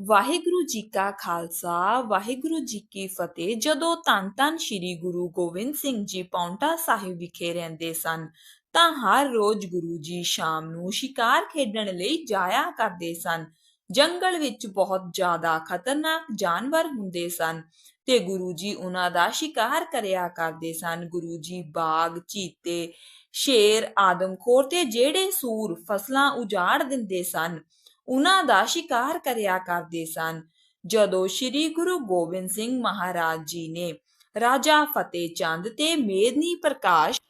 ਵਾਹਿਗੁਰੂ ਜੀ ਕਾ ਖਾਲਸਾ, ਵਾਹਿਗੁਰੂ ਜੀ ਕੀ ਫਤਿਹ। ਜਦੋਂ ਧੰਨ ਧੰਨ ਸ੍ਰੀ ਗੁਰੂ ਗੋਬਿੰਦ ਸਿੰਘ ਜੀ ਪੌਂਟਾ ਸਾਹਿਬ ਵਿਖੇ ਰਹਿੰਦੇ ਸਨ, ਤਾਂ ਹਰ ਰੋਜ਼ ਗੁਰੂ ਜੀ ਸ਼ਾਮ ਨੂੰ ਸ਼ਿਕਾਰ ਖੇਡਣ ਲਈ ਜਾਇਆ ਕਰਦੇ ਸਨ। ਜੰਗਲ ਵਿੱਚ ਬਹੁਤ ਜ਼ਿਆਦਾ ਖਤਰਨਾਕ ਜਾਨਵਰ ਹੁੰਦੇ ਸਨ ਤੇ ਗੁਰੂ ਜੀ ਉਹਨਾਂ ਦਾ ਸ਼ਿਕਾਰ ਕਰਿਆ ਕਰਦੇ ਸਨ। ਗੁਰੂ ਜੀ ਬਾਗ, ਚੀਤੇ, ਸ਼ੇਰ, ਆਦਮਖੋਰ ਤੇ ਜਿਹੜੇ ਸੂਰ ਫਸਲਾਂ ਉਜਾੜ ਦਿੰਦੇ ਸਨ। ਉਹਨਾਂ ਦਾ ਸ਼ਿਕਾਰ ਕਰਿਆ ਕਰਦੇ ਸਨ। ਜਦੋਂ ਸ੍ਰੀ ਗੁਰੂ ਗੋਬਿੰਦ ਸਿੰਘ ਮਹਾਰਾਜ ਜੀ ਨੇ ਰਾਜਾ ਫਤਿਹ ਚੰਦ ਤੇ ਮੇਦਨੀ ਪ੍ਰਕਾਸ਼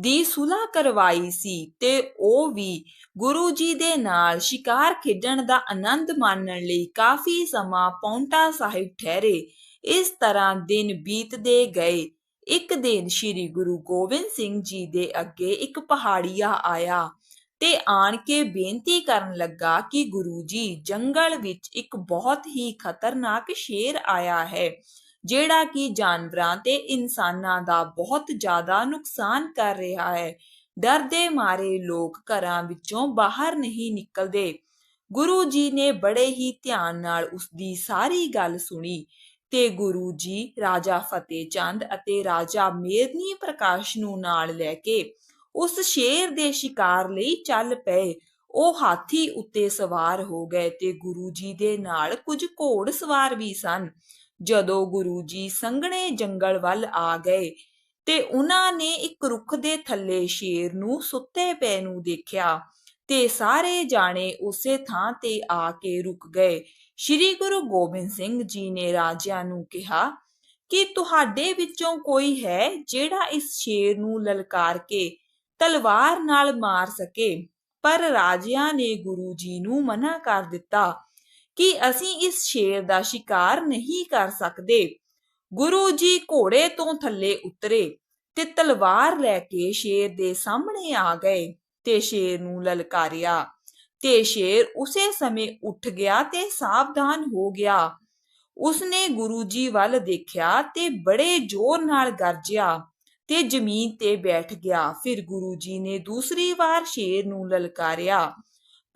ਦੀ ਸੁਲਾ ਕਰਵਾਈ ਸੀ ਤੇ ਉਹ ਵੀ ਗੁਰੂ ਜੀ ਦੇ ਨਾਲ ਸ਼ਿਕਾਰ ਖੇਡਣ ਦਾ ਆਨੰਦ ਮਾਣਨ ਲਈ ਕਾਫੀ ਸਮਾਂ ਪੌਂਟਾ ਸਾਹਿਬ ਠਹਿਰੇ। ਇਸ ਤਰ੍ਹਾਂ ਦਿਨ ਬੀਤਦੇ ਗਏ। ਇੱਕ ਦਿਨ ਸ੍ਰੀ ਗੁਰੂ ਗੋਬਿੰਦ ਸਿੰਘ ਜੀ ਦੇ ਅੱਗੇ ਇੱਕ ਪਹਾੜੀਆ ਆਇਆ। ਤੇ ਆਣ ਕੇ ਬੇਨਤੀ ਕਰਨ ਲੱਗਾ ਕਿ ਗੁਰੂ ਜੀ, ਜੰਗਲ ਵਿੱਚ ਇੱਕ ਬਹੁਤ ਹੀ ਖਤਰਨਾਕ ਸ਼ੇਰ ਆਇਆ ਹੈ, ਜਿਹੜਾ ਕਿ ਜਾਨਵਰਾਂ ਤੇ ਇਨਸਾਨਾਂ ਦਾ ਬਹੁਤ ਜ਼ਿਆਦਾ ਨੁਕਸਾਨ ਕਰ ਰਿਹਾ ਹੈ। ਡਰ ਦੇ ਮਾਰੇ ਲੋਕ ਘਰਾਂ ਵਿੱਚੋਂ ਬਾਹਰ ਨਹੀਂ ਨਿਕਲਦੇ। ਗੁਰੂ ਜੀ ਨੇ ਬੜੇ ਹੀ ਧਿਆਨ ਨਾਲ ਉਸ ਦੀ ਸਾਰੀ ਗੱਲ ਸੁਣੀ ਤੇ ਗੁਰੂ ਜੀ ਰਾਜਾ ਫਤਿਹ ਚੰਦ ਅਤੇ ਰਾਜਾ ਮੇਰਨੀ ਪ੍ਰਕਾਸ਼ ਨੂੰ ਨਾਲ ਲੈ ਕੇ ਉਸ ਸ਼ੇਰ ਦੇ ਸ਼ਿਕਾਰ ਲਈ ਚੱਲ ਪਏ। ਉਹ ਹਾਥੀ ਉੱਤੇ ਸਵਾਰ ਹੋ ਗਏ ਤੇ ਗੁਰੂ ਜੀ ਦੇ ਨਾਲ ਕੁਝ ਘੋੜ ਸਵਾਰ ਵੀ ਸਨ। ਜਦੋਂ ਗੁਰੂ ਜੀ ਸੰਘਣੇ ਜੰਗਲ ਵੱਲ ਆ ਗਏ ਤੇ ਉਹਨਾਂ ਨੇ ਇੱਕ ਰੁੱਖ ਦੇ ਥੱਲੇ ਸ਼ੇਰ ਨੂੰ ਸੁੱਤੇ ਪਏ ਨੂੰ ਦੇਖਿਆ ਤੇ ਸਾਰੇ ਜਾਣੇ ਉਸੇ ਥਾਂ ਤੇ ਆ ਕੇ ਰੁਕ ਗਏ। ਸ੍ਰੀ ਗੁਰੂ ਗੋਬਿੰਦ ਸਿੰਘ ਜੀ ਨੇ ਰਾਜਿਆਂ ਨੂੰ ਕਿਹਾ ਕਿ ਤੁਹਾਡੇ ਵਿੱਚੋਂ ਕੋਈ ਹੈ ਜਿਹੜਾ ਇਸ ਸ਼ੇਰ ਨੂੰ ਲਲਕਾਰ ਕੇ ਤਲਵਾਰ ਨਾਲ ਮਾਰ ਸਕੇ। ਪਰ ਰਾਜਿਆਂ ਨੇ ਗੁਰੂ ਜੀ ਨੂੰ ਮਨਾ ਕਰ ਦਿੱਤਾ ਕਿ ਅਸੀਂ ਇਸ ਸ਼ੇਰ ਦਾ ਸ਼ਿਕਾਰ ਨਹੀਂ ਕਰ ਸਕਦੇ। ਗੁਰੂ ਜੀ ਘੋੜੇ ਤੋਂ ਥੱਲੇ ਉਤਰੇ ਤੇ ਤਲਵਾਰ ਲੈ ਕੇ ਸ਼ੇਰ ਦੇ ਸਾਹਮਣੇ ਆ ਗਏ ਤੇ ਸ਼ੇਰ ਨੂੰ ਲਲਕਾਰਿਆ ਤੇ ਸ਼ੇਰ ਉਸੇ ਸਮੇਂ ਉੱਠ ਗਿਆ ਤੇ ਸਾਵਧਾਨ ਹੋ ਗਿਆ। ਉਸਨੇ ਗੁਰੂ ਜੀ ਵੱਲ ਦੇਖਿਆ ਤੇ ਬੜੇ ਜ਼ੋਰ ਨਾਲ ਗਰਜਿਆ। ਤੇ ਜ਼ਮੀਨ ਤੇ ਬੈਠ ਗਿਆ। ਫਿਰ ਗੁਰੂ ਜੀ ਨੇ ਦੂਸਰੀ ਵਾਰ ਸ਼ੇਰ ਨੂੰ ਲਲਕਾਰਿਆ।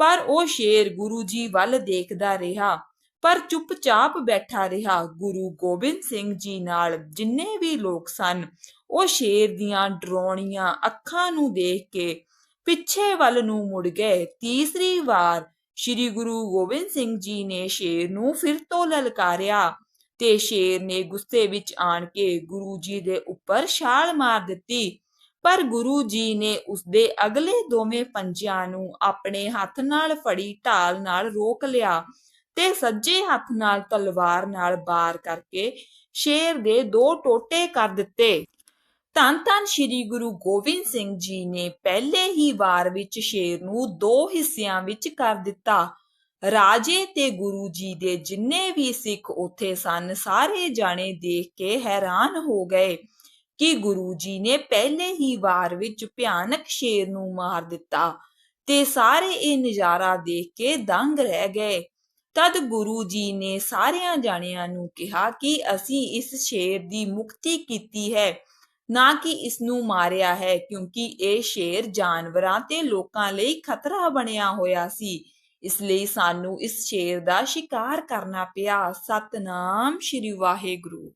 ਪਰ ਉਹ ਸ਼ੇਰ ਗੁਰੂ ਜੀ ਵੱਲ ਦੇਖਦਾ ਰਿਹਾ, ਪਰ ਚੁੱਪਚਾਪ ਬੈਠਾ ਰਿਹਾ। ਗੁਰੂ ਗੋਬਿੰਦ ਸਿੰਘ ਜੀ ਨਾਲ ਜਿੰਨੇ ਵੀ ਲੋਕ ਸਨ, ਉਹ ਸ਼ੇਰ ਦੀਆਂ ਡਰਾਉਣੀਆਂ ਅੱਖਾਂ ਨੂੰ ਦੇਖ ਕੇ ਪਿੱਛੇ ਵੱਲ ਨੂੰ ਮੁੜ ਗਏ। ਤੀਸਰੀ ਵਾਰ ਸ੍ਰੀ ਗੁਰੂ ਗੋਬਿੰਦ ਸਿੰਘ ਜੀ ਨੇ ਸ਼ੇਰ ਨੂੰ ਫਿਰ ਤੋਂ ਲਲਕਾਰਿਆ। ਤੇ ਸ਼ੇਰ ਨੇ ਗੁੱਸੇ ਵਿੱਚ ਆਣ ਕੇ ਗੁਰੂ ਜੀ ਦੇ ਉੱਪਰ ਛਾਲ ਮਾਰ ਦਿੱਤੀ। ਪਰ ਗੁਰੂ ਜੀ ਨੇ ਉਸਦੇ ਅਗਲੇ ਦੋਵੇਂ ਪੰਜਿਆਂ ਨੂੰ ਆਪਣੇ ਹੱਥ ਨਾਲ ਫੜੀ ਢਾਲ ਨਾਲ ਰੋਕ ਲਿਆ ਤੇ ਸੱਜੇ ਹੱਥ ਨਾਲ ਤਲਵਾਰ ਨਾਲ ਬਾਰ ਕਰਕੇ ਸ਼ੇਰ ਦੇ ਦੋ ਟੋਟੇ ਕਰ ਦਿੱਤੇ। ਧੰਨ ਧੰਨ ਸ੍ਰੀ ਗੁਰੂ ਗੋਬਿੰਦ ਸਿੰਘ ਜੀ ਨੇ ਪਹਿਲੇ ਹੀ ਵਾਰ ਵਿੱਚ ਸ਼ੇਰ ਨੂੰ ਦੋ ਹਿੱਸਿਆਂ ਵਿੱਚ ਕਰ ਦਿੱਤਾ। ਰਾਜੇ ਤੇ ਗੁਰੂ ਜੀ ਦੇ ਜਿੰਨੇ ਵੀ ਸਿੱਖ ਉੱਥੇ ਸਨ, ਸਾਰੇ ਜਾਣੇ ਦੇਖ ਕੇ ਹੈਰਾਨ ਹੋ ਗਏ ਕਿ ਗੁਰੂ ਜੀ ਨੇ ਪਹਿਲੇ ਹੀ ਵਾਰ ਵਿੱਚ ਭਿਆਨਕ ਸ਼ੇਰ ਨੂੰ ਮਾਰ ਦਿੱਤਾ ਤੇ ਸਾਰੇ ਇਹ ਨਜ਼ਾਰਾ ਦੇਖ ਕੇ ਦੰਗ ਰਹਿ ਗਏ। ਤਦ ਗੁਰੂ ਜੀ ਨੇ ਸਾਰਿਆਂ ਜਾਣਿਆਂ ਨੂੰ ਕਿਹਾ ਕਿ ਅਸੀਂ ਇਸ ਸ਼ੇਰ ਦੀ ਮੁਕਤੀ ਕੀਤੀ ਹੈ, ਨਾ ਕਿ ਇਸ ਨੂੰ ਮਾਰਿਆ ਹੈ, ਕਿਉਂਕਿ ਇਹ ਸ਼ੇਰ ਜਾਨਵਰਾਂ ਤੇ ਲੋਕਾਂ ਲਈ ਖਤਰਾ ਬਣਿਆ ਹੋਇਆ ਸੀ। ਇਸ ਲਈ ਸਾਨੂੰ ਇਸ ਸ਼ੇਰ ਦਾ ਸ਼ਿਕਾਰ ਕਰਨਾ ਪਿਆ। ਸਤਨਾਮ ਸ਼੍ਰੀ ਵਾਹਿਗੁਰੂ।